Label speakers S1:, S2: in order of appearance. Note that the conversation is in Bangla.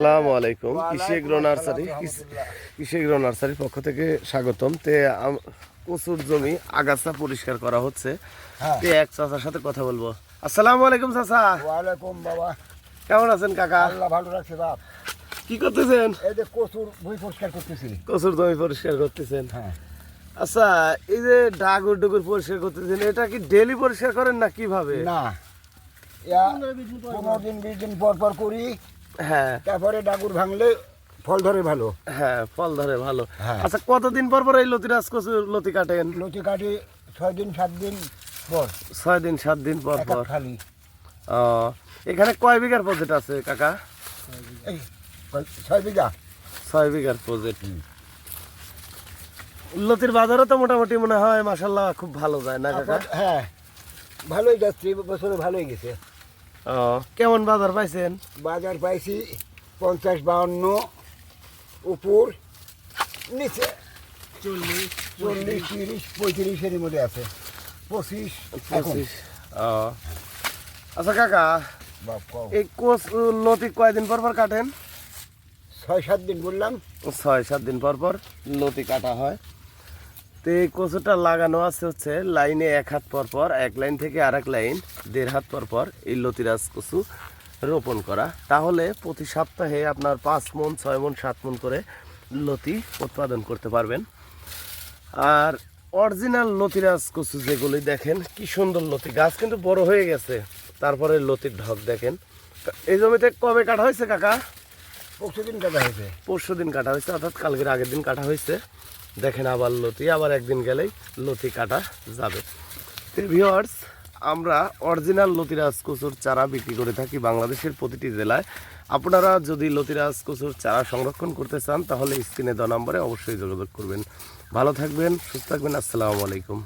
S1: আসসালামু আলাইকুম কৃষি এগ্রো নার্সারি কৃষি এগ্রো নার্সারির পক্ষ থেকে স্বাগতম। তে কচুর জমি আগাছা পরিষ্কার করা হচ্ছে।
S2: হ্যাঁ।
S1: তে এক চাচার সাথে কথা বলব। আসসালামু আলাইকুম চাচা।
S2: ওয়ালাইকুম বাবা।
S1: কেমন আছেন কাকা?
S2: আল্লাহ ভালো রাখছে বাপ।
S1: কি করতেছেন?
S2: এই যে কচুর বই পরিষ্কার করতেছি।
S1: কচুর জমি পরিষ্কার করতেছেন।
S2: হ্যাঁ।
S1: আচ্ছা এই যে ডাগুর ডুগুর পরিষ্কার করতেছেন এটা কি ডেলি পরিষ্কার করেন না কীভাবে?
S2: না। পনেরো দিন বিশ দিন পর পর করি।
S1: হ্যাঁ।
S2: তারপরে ডাগুর ভাঙলে ফল ধরে ভালো।
S1: হ্যাঁ ফল ধরে ভালো।
S2: হ্যাঁ।
S1: আচ্ছা কতদিন পর পর এই কচুর লতি কাটেন?
S2: লতি কাটি ছয় দিন সাত দিন পর।
S1: ছয় দিন সাত দিন পর পর।
S2: খালি।
S1: ও, এখানে কয় বিঘার প্রজেক্ট আছে কাকা?
S2: ছয় বিঘা?
S1: ছয় বিঘার প্রজেক্ট লতির বাজারও তো মোটামুটি মনে হয় মাসাল্লাহ খুব ভালো যায় না কাকা?
S2: হ্যাঁ ভালোই যাচ্ছে বছরে ভালোই গেছে।
S1: কেমন বাজার পাইছেন?
S2: বাজার পাইছি পঞ্চাশ বাউন্ন উপর নিচে চল্লিশ চল্লিশ তিরিশ পঁয়ত্রিশের মধ্যে আছে। পঁচিশ
S1: পঁচিশ। আচ্ছা কাকা এই কোচ লতি কয়দিন পর পর কাটেন?
S2: ছয় সাত দিন বললাম।
S1: ছয় সাত দিন পর পর লতি কাটা হয়। তো এই কচুটা লাগানো আছে হচ্ছে লাইনে এক হাত পর পর, এক লাইন থেকে আরেক লাইন, দেড় হাত পর পর এই লতিরাজ কচু রোপণ করা। তাহলে প্রতি সপ্তাহে আপনার পাঁচ মন, ছয় মন, সাত মন করে লতি উৎপাদন করতে পারবেন। আর অরিজিনাল লতিরাজ কচু যেগুলি দেখেন, কি সুন্দর লতি, গাছ কিন্তু বড় হয়ে গেছে, তারপরে লতির ঢক দেখেন। এই জমিতে কবে কাটা হয়েছে কাকা? পরশু দিন কাটা হয়েছে, অর্থাৎ কালকের আগের দিন কাটা হয়েছে। দেখেন আবার লতি, আবার একদিন গেলেই লতি কাটা যাবে। ভিওয়ার্স আমরা অরিজিনাল লতিরাজ কচুর চারা বিক্রি করে থাকি বাংলাদেশের প্রতিটি জেলায়। আপনারা যদি লতিরাজ কচুর চারা সংরক্ষণ করতে চান, তাহলে স্ক্রিনে দেওয়া নম্বরে অবশ্যই যোগাযোগ করবেন। ভালো থাকবেন, সুস্থ থাকবেন, আসসালামু আলাইকুম।